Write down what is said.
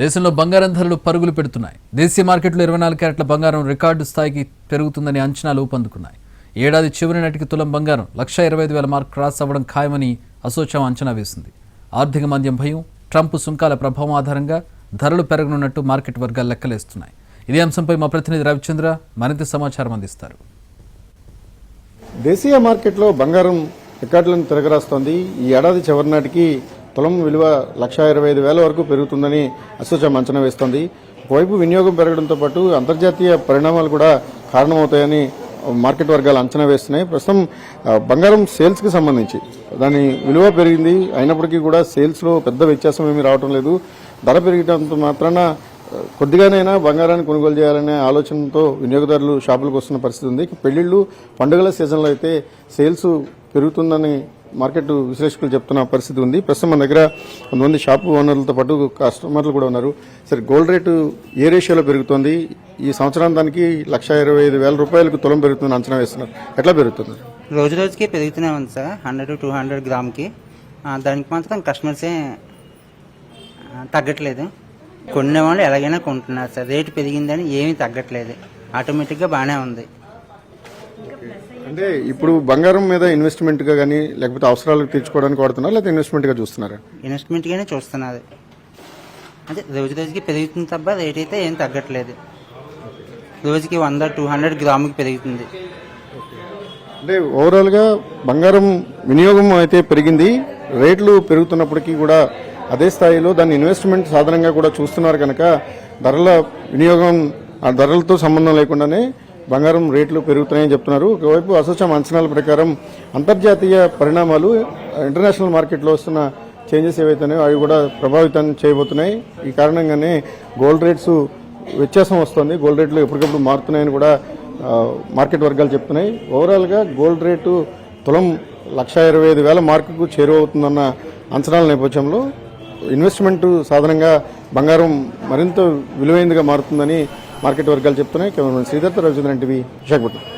దేశంలో బంగారం ధరలు పరుగులు పెడుతున్నాయి. దేశీయ మార్కెట్లో ఇరవై నాలుగు క్యారెట్ల బంగారం రికార్డు స్థాయికి పెరుగుతుందని అంచనాలు ఊపందుకున్నాయి. ఏడాది చివరి నాటికి తులం బంగారం లక్ష ఇరవై ఐదు వేల మార్క్ క్రాస్ అవ్వడం ఖాయమని అసోచాం అంచనా వేసింది. ఆర్థిక మాంద్యం భయం ట్రంప్ సుంకాల ప్రభావం ఆధారంగా ధరలు పెరగనున్నట్టు మార్కెట్ వర్గాలు లెక్కలేస్తున్నాయి. ఇదే అంశంపై మా ప్రతినిధి రవిచంద్ర మరింత సమాచారం అందిస్తారు. దేశీయ మార్కెట్లో బంగారం రికార్డులను తిరగరాస్తోంది. ఈ ఏడాది చివరి నాటికి తులం విలువ లక్ష ఇరవై ఐదు వేల వరకు పెరుగుతుందని అసోచం అంచనా వేస్తోంది. వైపు వినియోగం పెరగడంతో పాటు అంతర్జాతీయ పరిణామాలు కూడా కారణమవుతాయని మార్కెట్ వర్గాలు అంచనా వేస్తున్నాయి. ప్రస్తుతం బంగారం సేల్స్కి సంబంధించి దాని విలువ పెరిగింది. అయినప్పటికీ కూడా సేల్స్లో పెద్ద వ్యత్యాసం ఏమీ రావటం లేదు. ధర పెరిగడంతో మాత్రాన కొద్దిగానైనా బంగారాన్ని కొనుగోలు చేయాలనే ఆలోచనతో వినియోగదారులు షాపులకు వస్తున్న పరిస్థితి ఉంది. పెళ్ళిళ్ళు పండుగల సీజన్లో అయితే సేల్స్ పెరుగుతుందని మార్కెట్ విశ్లేషకులు చెప్తున్న పరిస్థితి ఉంది. ప్రస్తుతం మన దగ్గర కొంతమంది షాపు ఓనర్లతో పాటు కస్టమర్లు కూడా ఉన్నారు. సరే గోల్డ్ రేటు ఏ రేషియోలో పెరుగుతుంది? ఈ సంవత్సరానికి లక్ష ఇరవై ఐదు వేల రూపాయలకు తులం పెరుగుతుంది అంచనా వేస్తున్నారు. ఎట్లా పెరుగుతుంది? రోజు రోజుకి పెరుగుతూనే ఉంది సార్. హండ్రెడ్ టూ హండ్రెడ్ గ్రామ్కి. దానికి మాత్రం కస్టమర్సే తగ్గట్లేదు. కొనే వాళ్ళు ఎలాగైనా కొంటున్నారు సార్. రేటు పెరిగిందని ఏమీ తగ్గట్లేదు. ఆటోమేటిక్గా బాగానే ఉంది. అంటే ఇప్పుడు బంగారం మీద ఇన్వెస్ట్మెంట్గా కానీ లేకపోతే అవసరాలకు తీర్చుకోవడానికి వాడుతున్నారు లేకపోతే ఇన్వెస్ట్మెంట్గా చూస్తున్నారా? ఇన్వెస్ట్మెంట్గానే చూస్తున్నారు అంటే రోజు రోజుకి పెరుగుతుంది తప్ప రేట్ అయితే ఏం తగ్గట్లేదు. రోజుకి వంద టూ హండ్రెడ్ గ్రాముకి పెరుగుతుంది. అంటే ఓవరాల్గా బంగారం వినియోగం అయితే పెరిగింది. రేట్లు పెరుగుతున్నప్పటికీ కూడా అదే స్థాయిలో దాన్ని ఇన్వెస్ట్మెంట్ సాధనంగా కూడా చూస్తున్నారు కనుక ధరల వినియోగం ఆ ధరలతో సంబంధం లేకుండానే బంగారం రేట్లు పెరుగుతున్నాయని చెప్తున్నారు. ఒకవైపు అసోచాం అంచనాల ప్రకారం అంతర్జాతీయ పరిణామాలు ఇంటర్నేషనల్ మార్కెట్లో వస్తున్న చేంజెస్ ఏవైతున్నాయో అవి కూడా ప్రభావితం చేయబోతున్నాయి. ఈ కారణంగానే గోల్డ్ రేట్స్ వ్యత్యాసం వస్తుంది. గోల్డ్ రేట్లు ఎప్పటికప్పుడు మారుతున్నాయని కూడా మార్కెట్ వర్గాలు చెప్తున్నాయి. ఓవరాల్గా గోల్డ్ రేటు తులం లక్ష ఇరవై ఐదు వేల మార్కుకు చేరువవుతుందన్న అంచనాల నేపథ్యంలో ఇన్వెస్ట్మెంట్ సాధనంగా బంగారం మరింత విలువైనదిగా మారుతుందని మార్కెట్ వర్గాలు చెప్తున్నాయి. Cameraman Sridhar Ravichandran TV Visakhapatnam